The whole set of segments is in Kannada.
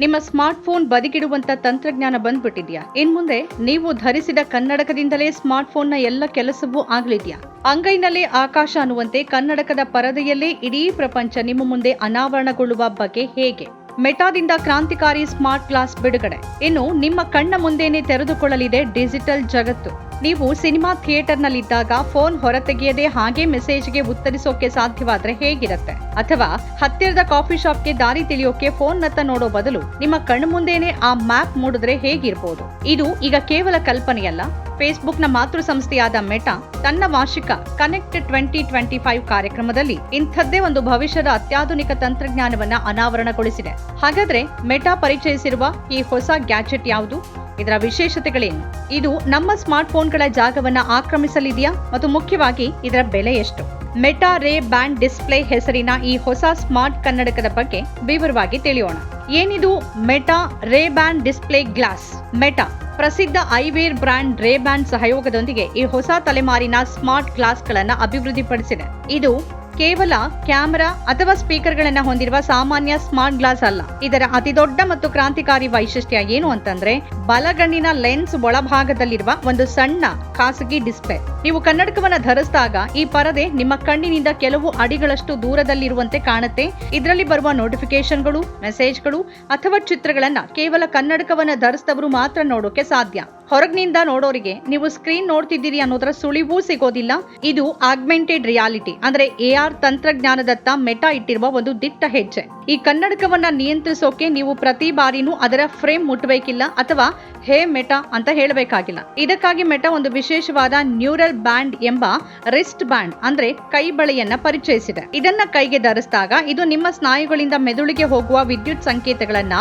ನಿಮ್ಮ ಸ್ಮಾರ್ಟ್ ಫೋನ್ ಬದಿಗಿಡುವಂತ ತಂತ್ರಜ್ಞಾನ ಬಂದ್ಬಿಟ್ಟಿದ್ಯಾ? ಇನ್ ಮುಂದೆ ನೀವು ಧರಿಸಿದ ಕನ್ನಡಕದಿಂದಲೇ ಸ್ಮಾರ್ಟ್ ಫೋನ್ನ ಎಲ್ಲ ಕೆಲಸವೂ ಆಗ್ಲಿದ್ಯಾ? ಅಂಗೈನಲ್ಲೇ ಆಕಾಶ ಅನ್ನುವಂತೆ ಕನ್ನಡಕದ ಪರದೆಯಲ್ಲೇ ಇಡೀ ಪ್ರಪಂಚ ನಿಮ್ಮ ಮುಂದೆ ಅನಾವರಣಗೊಳ್ಳುವ ಬಗ್ಗೆ ಹೇಗೆ? ಮೆಟಾದಿಂದ ಕ್ರಾಂತಿಕಾರಿ ಸ್ಮಾರ್ಟ್ ಗ್ಲಾಸ್ ಬಿಡುಗಡೆ. ಇನ್ನು ನಿಮ್ಮ ಕಣ್ಣ ಮುಂದೇನೆ ತೆರೆದುಕೊಳ್ಳಲಿದೆ ಡಿಜಿಟಲ್ ಜಗತ್ತು. ನೀವು ಸಿನಿಮಾ ಥಿಯೇಟರ್ನಲ್ಲಿದ್ದಾಗ ಫೋನ್ ಹೊರತೆಗೆಯದೆ ಹಾಗೆ ಮೆಸೇಜ್ಗೆ ಉತ್ತರಿಸೋಕೆ ಸಾಧ್ಯವಾದ್ರೆ ಹೇಗಿರುತ್ತೆ? ಅಥವಾ ಹತ್ತಿರದ ಕಾಫಿ ಶಾಪ್ಗೆ ದಾರಿ ತಿಳಿಯೋಕೆ ಫೋನ್ ನತ್ತ ನೋಡೋ ಬದಲು ನಿಮ್ಮ ಕಣ್ಣು ಮುಂದೇನೆ ಆ ಮ್ಯಾಪ್ ಮೂಡಿದ್ರೆ ಹೇಗಿರ್ಬೋದು? ಇದು ಈಗ ಕೇವಲ ಕಲ್ಪನೆಯಲ್ಲ. ಫೇಸ್ಬುಕ್ನ ಮಾತೃ ಸಂಸ್ಥೆಯಾದ ಮೆಟಾ, ತನ್ನ ವಾರ್ಷಿಕ ಕನೆಕ್ಟ್ ಟ್ವೆಂಟಿ ಟ್ವೆಂಟಿ ಫೈವ್ ಕಾರ್ಯಕ್ರಮದಲ್ಲಿ ಇಂಥದ್ದೇ ಒಂದು ಭವಿಷ್ಯದ ಅತ್ಯಾಧುನಿಕ ತಂತ್ರಜ್ಞಾನವನ್ನ ಅನಾವರಣಗೊಳಿಸಿದೆ. ಹಾಗಾದ್ರೆ ಮೆಟಾ ಪರಿಚಯಿಸಿರುವ ಈ ಹೊಸ ಗ್ಯಾಜೆಟ್ ಯಾವುದು? ಇದರ ವಿಶೇಷತೆಗಳೇನು? ಇದು ನಮ್ಮ ಸ್ಮಾರ್ಟ್ ಫೋನ್ಗಳ ಜಾಗವನ್ನ ಆಕ್ರಮಿಸಲಿದೆಯಾ? ಮತ್ತು ಮುಖ್ಯವಾಗಿ ಇದರ ಬೆಲೆ ಎಷ್ಟು? ಮೆಟಾ ರೇ ಬ್ಯಾಂಡ್ ಡಿಸ್ಪ್ಲೇ ಹೆಸರಿನ ಈ ಹೊಸ ಸ್ಮಾರ್ಟ್ ಕನ್ನಡಕದ ಬಗ್ಗೆ ವಿವರವಾಗಿ ತಿಳಿಯೋಣ. ಏನಿದು ಮೆಟಾ ರೇ ಬ್ಯಾಂಡ್ ಡಿಸ್ಪ್ಲೇ ಗ್ಲಾಸ್? ಮೆಟಾ ಪ್ರಸಿದ್ಧ ಐವೇರ್ ಬ್ರ್ಯಾಂಡ್ ರೇ ಬ್ಯಾಂಡ್ ಸಹಯೋಗದೊಂದಿಗೆ ಈ ಹೊಸ ತಲೆಮಾರಿನ ಸ್ಮಾರ್ಟ್ ಗ್ಲಾಸ್ಗಳನ್ನು ಅಭಿವೃದ್ಧಿಪಡಿಸಿದೆ. ಇದು ಕೇವಲ ಕ್ಯಾಮೆರಾ ಅಥವಾ ಸ್ಪೀಕರ್ಗಳನ್ನು ಹೊಂದಿರುವ ಸಾಮಾನ್ಯ ಸ್ಮಾರ್ಟ್ ಗ್ಲಾಸ್ ಅಲ್ಲ. ಇದರ ಅತಿದೊಡ್ಡ ಮತ್ತು ಕ್ರಾಂತಿಕಾರಿ ವೈಶಿಷ್ಟ್ಯ ಏನು ಅಂತಂದ್ರೆ ಬಲಗಣ್ಣಿನ ಲೆನ್ಸ್ ಒಳಭಾಗದಲ್ಲಿರುವ ಒಂದು ಸಣ್ಣ ಖಾಸಗಿ ಡಿಸ್ಪ್ಲೇ. ನೀವು ಕನ್ನಡಕವನ್ನ ಧರಿಸಿದಾಗ ಈ ಪರದೆ ನಿಮ್ಮ ಕಣ್ಣಿನಿಂದ ಕೆಲವು ಅಡಿಗಳಷ್ಟು ದೂರದಲ್ಲಿರುವಂತೆ ಕಾಣುತ್ತೆ. ಇದರಲ್ಲಿ ಬರುವ ನೋಟಿಫಿಕೇಶನ್ಗಳು ಮೆಸೇಜ್ಗಳು ಅಥವಾ ಚಿತ್ರಗಳನ್ನ ಕೇವಲ ಕನ್ನಡಕವನ್ನ ಧರಿಸಿದವರು ಮಾತ್ರ ನೋಡೋಕೆ ಸಾಧ್ಯ. ಹೊರಗಿನಿಂದ ನೋಡೋರಿಗೆ ನೀವು ಸ್ಕ್ರೀನ್ ನೋಡ್ತಿದ್ದೀರಿ ಅನ್ನೋದರ ಸುಳಿವೂ ಸಿಗೋದಿಲ್ಲ. ಇದು ಆಗ್ಮೆಂಟೆಡ್ ರಿಯಾಲಿಟಿ. ಅಂದ್ರೆ ಎ ಆರ್ ತಂತ್ರಜ್ಞಾನದತ್ತ ಮೆಟಾ ಇಟ್ಟಿರುವ ಒಂದು ದಿಟ್ಟ ಹೆಜ್ಜೆ. ಈ ಕನ್ನಡಕವನ್ನ ನಿಯಂತ್ರಿಸೋಕೆ ನೀವು ಪ್ರತಿ ಬಾರಿನೂ ಅದರ ಫ್ರೇಮ್ ಮುಟ್ಟಬೇಕಿಲ್ಲ ಅಥವಾ ಹೇ ಮೆಟಾ ಅಂತ ಹೇಳಬೇಕಾಗಿಲ್ಲ. ಇದಕ್ಕಾಗಿ ಮೆಟಾ ಒಂದು ವಿಶೇಷವಾದ ನ್ಯೂರಲ್ ಬ್ಯಾಂಡ್ ಎಂಬ ರಿಸ್ಟ್ ಬ್ಯಾಂಡ್, ಅಂದ್ರೆ ಕೈ ಬಳೆಯನ್ನ ಪರಿಚಯಿಸಿದೆ. ಇದನ್ನ ಕೈಗೆ ಧರಿಸಿದಾಗ ಇದು ನಿಮ್ಮ ಸ್ನಾಯುಗಳಿಂದ ಮೆದುಳಿಗೆ ಹೋಗುವ ವಿದ್ಯುತ್ ಸಂಕೇತಗಳನ್ನ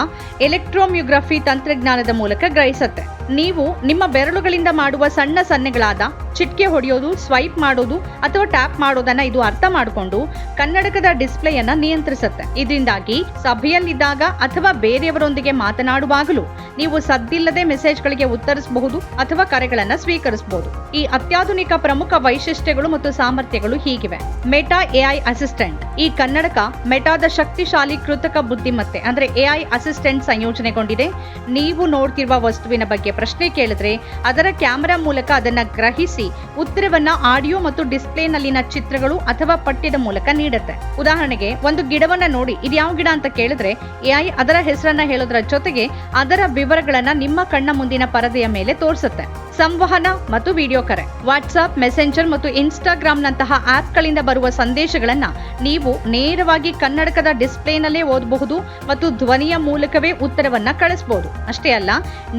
ಎಲೆಕ್ಟ್ರೋಮ್ಯೋಗ್ರಫಿ ತಂತ್ರಜ್ಞಾನದ ಮೂಲಕ ಗ್ರಹಿಸುತ್ತೆ. ನೀವು ನಿಮ್ಮ ಬೆರಳುಗಳಿಂದ ಮಾಡುವ ಸಣ್ಣ ಸನ್ನೆಗಳಾದ ಚಿಟ್ಕೆ ಹೊಡೆಯೋದು, ಸ್ವೈಪ್ ಮಾಡೋದು ಅಥವಾ ಟ್ಯಾಪ್ ಮಾಡೋದನ್ನ ಇದು ಅರ್ಥ ಮಾಡಿಕೊಂಡು ಕನ್ನಡಕದ ಡಿಸ್ಪ್ಲೇಯನ್ನ ನಿಯಂತ್ರಿಸುತ್ತೆ. ಇದರಿಂದಾಗಿ ಸಭೆಯಲ್ಲಿದ್ದಾಗ ಅಥವಾ ಬೇರೆಯವರೊಂದಿಗೆ ಮಾತನಾಡುವಾಗಲೂ ನೀವು ಸದ್ದಿಲ್ಲದೆ ಮೆಸೇಜ್ಗಳಿಗೆ ಉತ್ತರಿಸಬಹುದು ಅಥವಾ ಕರೆಗಳನ್ನು ಸ್ವೀಕರಿಸಬಹುದು. ಈ ಅತ್ಯಾಧುನಿಕ ಪ್ರಮುಖ ವೈಶಿಷ್ಟ್ಯಗಳು ಮತ್ತು ಸಾಮರ್ಥ್ಯಗಳು ಹೀಗಿವೆ. ಮೆಟಾ ಎಐ ಅಸಿಸ್ಟೆಂಟ್ ಈ ಕನ್ನಡಕ ಮೆಟಾದ ಶಕ್ತಿಶಾಲಿ ಕೃತಕ ಬುದ್ಧಿಮತ್ತೆ ಅಂದ್ರೆ ಎಐ ಅಸಿಸ್ಟೆಂಟ್ ಸಂಯೋಜನೆಗೊಂಡಿದೆ. ನೀವು ನೋಡ್ತಿರುವ ವಸ್ತುವಿನ ಬಗ್ಗೆ ಪ್ರಶ್ನೆ ಕೇಳಿದ್ರೆ ಅದರ ಕ್ಯಾಮೆರಾ ಮೂಲಕ ಅದನ್ನ ಗ್ರಹಿಸಿ ಉತ್ತರವನ್ನ ಆಡಿಯೋ ಮತ್ತು ಡಿಸ್ಪ್ಲೇನಲ್ಲಿನ ಚಿತ್ರಗಳು ಅಥವಾ ಪಠ್ಯದ ಮೂಲಕ ನೀಡುತ್ತೆ. ಉದಾಹರಣೆಗೆ, ಒಂದು ಗಿಡವನ್ನ ನೋಡಿ ಇದು ಯಾವ ಗಿಡ ಅಂತ ಕೇಳಿದ್ರೆ ಎಐ ಅದರ ಹೆಸರನ್ನ ಹೇಳೋದ್ರ ಜೊತೆಗೆ ಅದರ ವಿವರಗಳನ್ನ ನಿಮ್ಮ ಕಣ್ಣ ಮುಂದಿನ ಪರದೆಯ ಮೇಲೆ ತೋರಿಸುತ್ತೆ. ಸಂವಹನ ಮತ್ತು ವಿಡಿಯೋ ಕರೆ. ವಾಟ್ಸ್ಆಪ್ ಮೆಸೆಂಜರ್ ಮತ್ತು ಇನ್ಸ್ಟಾಗ್ರಾಮ್ನಂತಹ ಆಪ್ಗಳಿಂದ ಬರುವ ಸಂದೇಶಗಳನ್ನು ನೀವು ನೇರವಾಗಿ ಕನ್ನಡಕದ ಡಿಸ್ಪ್ಲೇನಲ್ಲೇ ಓದಬಹುದು ಮತ್ತು ಧ್ವನಿಯ ಮೂಲಕವೇ ಉತ್ತರವನ್ನು ಕಳಿಸಬಹುದು ಅಷ್ಟೇ ಅಲ್ಲ,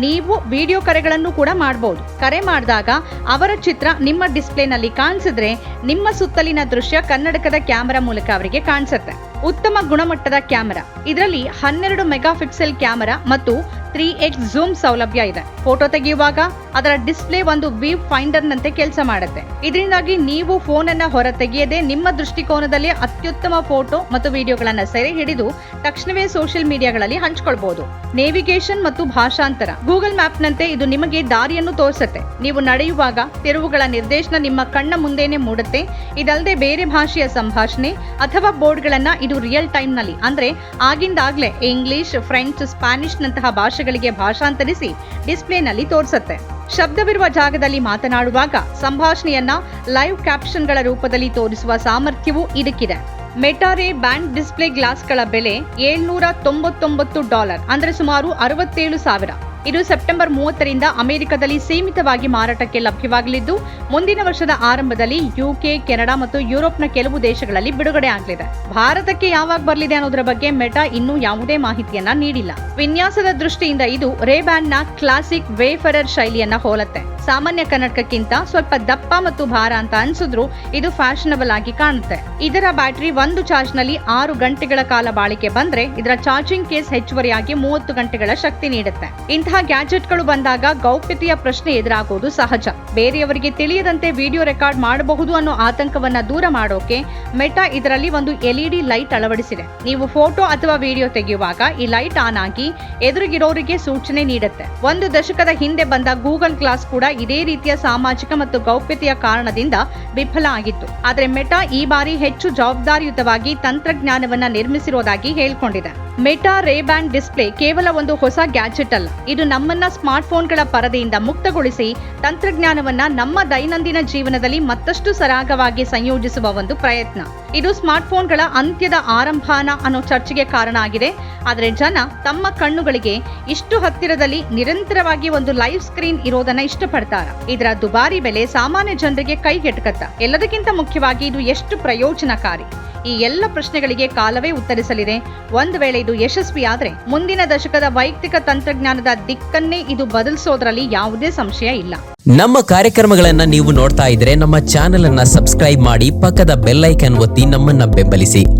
ನೀವು ವಿಡಿಯೋ ಕರೆಗಳನ್ನು ಕೂಡ ಮಾಡಬಹುದು ಕರೆ ಮಾಡಿದಾಗ ಅವರ ಚಿತ್ರ ನಿಮ್ಮ ಡಿಸ್ಪ್ಲೇನಲ್ಲಿ ಕಾಣಿಸಿದ್ರೆ ನಿಮ್ಮ ಸುತ್ತಲಿನ ದೃಶ್ಯ ಕನ್ನಡಕದ ಕ್ಯಾಮರಾ ಮೂಲಕ ಅವರಿಗೆ ಕಾಣಿಸುತ್ತೆ. ಉತ್ತಮ ಗುಣಮಟ್ಟದ ಕ್ಯಾಮೆರಾ. ಇದರಲ್ಲಿ ಹನ್ನೆರಡು ಮೆಗಾ ಕ್ಯಾಮೆರಾ ಮತ್ತು ತ್ರೀ ಎಕ್ಸ್ ಝೂಮ್ ಸೌಲಭ್ಯ ಇದೆ. ಫೋಟೋ ತೆಗೆಯುವಾಗ ಅದರ ಡಿಸ್ಪ್ಲೇ ಒಂದು ವ್ಯೂ ಫೈಂಡರ್ ನಂತೆ ಕೆಲಸ ಮಾಡುತ್ತೆ. ಇದರಿಂದಾಗಿ ನೀವು ಫೋನ್ ಅನ್ನ ಹೊರ ತೆಗೆಯದೆ ನಿಮ್ಮ ದೃಷ್ಟಿಕೋನದಲ್ಲಿ ಅತ್ಯುತ್ತಮ ಫೋಟೋ ಮತ್ತು ವಿಡಿಯೋಗಳನ್ನ ಸೆರೆ ಹಿಡಿದು ತಕ್ಷಣವೇ ಸೋಷಿಯಲ್ ಮೀಡಿಯಾಗಳಲ್ಲಿ ಹಂಚ್ಕೊಳ್ಬಹುದು ನೇವಿಗೇಷನ್ ಮತ್ತು ಭಾಷಾಂತರ. ಗೂಗಲ್ ಮ್ಯಾಪ್ ನಂತೆ ಇದು ನಿಮಗೆ ದಾರಿಯನ್ನು ತೋರಿಸುತ್ತೆ. ನೀವು ನಡೆಯುವಾಗ ತಿರುವುಗಳ ನಿರ್ದೇಶನ ನಿಮ್ಮ ಕಣ್ಣ ಮುಂದೆನೆ ಮೂಡುತ್ತೆ. ಇದಲ್ಲದೆ ಬೇರೆ ಭಾಷೆಯ ಸಂಭಾಷಣೆ ಅಥವಾ ಬೋರ್ಡ್ಗಳನ್ನ ಇದು ರಿಯಲ್ ಟೈಮ್ನಲ್ಲಿ. ಅಂದ್ರೆ ಆಗಿಂದಾಗ್ಲೇ ಇಂಗ್ಲಿಷ್ ಫ್ರೆಂಚ್ ಸ್ಪ್ಯಾನಿಷ್ ನಂತಹ ಭಾಷೆಗಳಿಗೆ ಭಾಷಾಂತರಿಸಿ ಡಿಸ್ಪ್ಲೇನಲ್ಲಿ ತೋರಿಸುತ್ತೆ. ಶಬ್ದವಿರುವ ಜಾಗದಲ್ಲಿ ಮಾತನಾಡುವಾಗ ಸಂಭಾಷಣೆಯನ್ನ ಲೈವ್ ಕ್ಯಾಪ್ಷನ್ಗಳ ರೂಪದಲ್ಲಿ ತೋರಿಸುವ ಸಾಮರ್ಥ್ಯವೂ ಇದಕ್ಕಿದೆ. ಮೆಟಾರೆ ಬ್ಯಾಂಡ್ ಡಿಸ್ಪ್ಲೇ ಗ್ಲಾಸ್ಗಳ ಬೆಲೆ ಏಳ್ನೂರ ತೊಂಬತ್ತೊಂಬತ್ತು ಡಾಲರ್, ಅಂದ್ರೆ ಸುಮಾರು ಅರವತ್ತೇಳು ಸಾವಿರ. ಇದು ಸೆಪ್ಟೆಂಬರ್ ಮೂವತ್ತರಿಂದ ಅಮೆರಿಕದಲ್ಲಿ ಸೀಮಿತವಾಗಿ ಮಾರಾಟಕ್ಕೆ ಲಭ್ಯವಾಗಲಿದ್ದು, ಮುಂದಿನ ವರ್ಷದ ಆರಂಭದಲ್ಲಿ ಯುಕೆ ಕೆನಡಾ ಮತ್ತು ಯುರೋಪ್ನ ಕೆಲವು ದೇಶಗಳಲ್ಲಿ ಬಿಡುಗಡೆ ಆಗಲಿದೆ. ಭಾರತಕ್ಕೆ ಯಾವಾಗ ಬರಲಿದೆ ಅನ್ನೋದರ ಬಗ್ಗೆ ಮೆಟಾ ಇನ್ನೂ ಯಾವುದೇ ಮಾಹಿತಿಯನ್ನ ನೀಡಿಲ್ಲ. ವಿನ್ಯಾಸದ ದೃಷ್ಟಿಯಿಂದ ಇದು ರೇಬ್ಯಾನ್ನ ಕ್ಲಾಸಿಕ್ ವೇಫರರ್ ಶೈಲಿಯನ್ನ ಹೋಲುತ್ತೆ. ಸಾಮಾನ್ಯ ಕನ್ನಡಕಕ್ಕಿಂತ ಸ್ವಲ್ಪ ದಪ್ಪ ಮತ್ತು ಭಾರ ಅಂತ ಅನ್ಸಿದ್ರು ಇದು ಫ್ಯಾಷನಬಲ್ ಆಗಿ ಕಾಣುತ್ತೆ. ಇದರ ಬ್ಯಾಟರಿ ಒಂದು ಚಾರ್ಜ್ನಲ್ಲಿ ಆರು ಗಂಟೆಗಳ ಕಾಲ ಬಾಳಿಕೆ ಬಂದ್ರೆ ಇದರ ಚಾರ್ಜಿಂಗ್ ಕೇಸ್ ಹೆಚ್ಚುವರಿಯಾಗಿ ಮೂವತ್ತು ಗಂಟೆಗಳ ಶಕ್ತಿ ನೀಡುತ್ತೆ. ಇಂತಹ ಗ್ಯಾಜೆಟ್ಗಳು ಬಂದಾಗ ಗೌಪ್ಯತೆಯ ಪ್ರಶ್ನೆ ಎದುರಾಗೋದು ಸಹಜ. ಬೇರೆಯವರಿಗೆ ತಿಳಿಯದಂತೆ ವಿಡಿಯೋ ರೆಕಾರ್ಡ್ ಮಾಡಬಹುದು ಅನ್ನೋ ಆತಂಕವನ್ನ ದೂರ ಮಾಡೋಕೆ ಮೆಟಾ ಇದರಲ್ಲಿ ಒಂದು ಎಲ್ಇಡಿ ಲೈಟ್ ಅಳವಡಿಸಿದೆ. ನೀವು ಫೋಟೋ ಅಥವಾ ವಿಡಿಯೋ ತೆಗೆಯುವಾಗ ಈ ಲೈಟ್ ಆನ್ ಆಗಿ ಎದುರಿಗಿರೋರಿಗೆ ಸೂಚನೆ ನೀಡುತ್ತೆ. ಒಂದು ದಶಕದ ಹಿಂದೆ ಬಂದ ಗೂಗಲ್ ಗ್ಲಾಸ್ ಕೂಡ ಇದೇ ರೀತಿಯ ಸಾಮಾಜಿಕ ಮತ್ತು ಗೌಪ್ಯತೆಯ ಕಾರಣದಿಂದ ವಿಫಲ ಆಗಿತ್ತು. ಆದರೆ ಮೆಟಾ ಈ ಬಾರಿ ಹೆಚ್ಚು ಜವಾಬ್ದಾರಿಯುತವಾಗಿ ತಂತ್ರಜ್ಞಾನವನ್ನ ನಿರ್ಮಿಸಿರುವುದಾಗಿ ಹೇಳಿಕೊಂಡಿದೆ. ಮೆಟಾ ರೇಬ್ಯಾಂಡ್ ಡಿಸ್ಪ್ಲೇ ಕೇವಲ ಒಂದು ಹೊಸ ಗ್ಯಾಜೆಟ್ ಅಲ್ಲ. ಇದು ನಮ್ಮನ್ನ ಸ್ಮಾರ್ಟ್ಫೋನ್ಗಳ ಪರದೆಯಿಂದ ಮುಕ್ತಗೊಳಿಸಿ ತಂತ್ರಜ್ಞಾನವನ್ನ ನಮ್ಮ ದೈನಂದಿನ ಜೀವನದಲ್ಲಿ ಮತ್ತಷ್ಟು ಸರಾಗವಾಗಿ ಸಂಯೋಜಿಸುವ ಒಂದು ಪ್ರಯತ್ನ. ಇದು ಸ್ಮಾರ್ಟ್ಫೋನ್ಗಳ ಅಂತ್ಯದ ಆರಂಭಾನ ಅನ್ನೋ ಚರ್ಚೆಗೆ ಕಾರಣ ಆಗಿದೆ. ಆದರೆ ಜನ ತಮ್ಮ ಕಣ್ಣುಗಳಿಗೆ ಇಷ್ಟು ಹತ್ತಿರದಲ್ಲಿ ನಿರಂತರವಾಗಿ ಒಂದು ಲೈವ್ ಸ್ಕ್ರೀನ್ ಇರೋದನ್ನ ಇಷ್ಟಪಡ್ತಾರ ಇದರ ದುಬಾರಿ ಬೆಲೆ ಸಾಮಾನ್ಯ ಜನರಿಗೆ ಕೈಗೆಟಕತ್ತ. ಎಲ್ಲದಕ್ಕಿಂತ ಮುಖ್ಯವಾಗಿ ಇದು ಎಷ್ಟು ಪ್ರಯೋಜನಕಾರಿ? ಈ ಎಲ್ಲ ಪ್ರಶ್ನೆಗಳಿಗೆ ಕಾಲವೇ ಉತ್ತರಿಸಲಿದೆ. ಒಂದು ವೇಳೆ ಇದು ಯಶಸ್ವಿಯಾದ್ರೆ ಮುಂದಿನ ದಶಕದ ವೈಯಕ್ತಿಕ ತಂತ್ರಜ್ಞಾನದ ದಿಕ್ಕನ್ನೇ ಇದು ಬದಲಿಸೋದ್ರಲ್ಲಿ ಯಾವುದೇ ಸಂಶಯ ಇಲ್ಲ. ನಮ್ಮ ಕಾರ್ಯಕ್ರಮಗಳನ್ನ ನೀವು ನೋಡ್ತಾ ಇದ್ರೆ ನಮ್ಮ ಚಾನೆಲ್ ಅನ್ನ ಸಬ್ಸ್ಕ್ರೈಬ್ ಮಾಡಿ ಪಕ್ಕದ ಬೆಲ್ಲೈಕನ್ ಒತ್ತಿ ನಮ್ಮನ್ನ ಬೆಂಬಲಿಸಿ.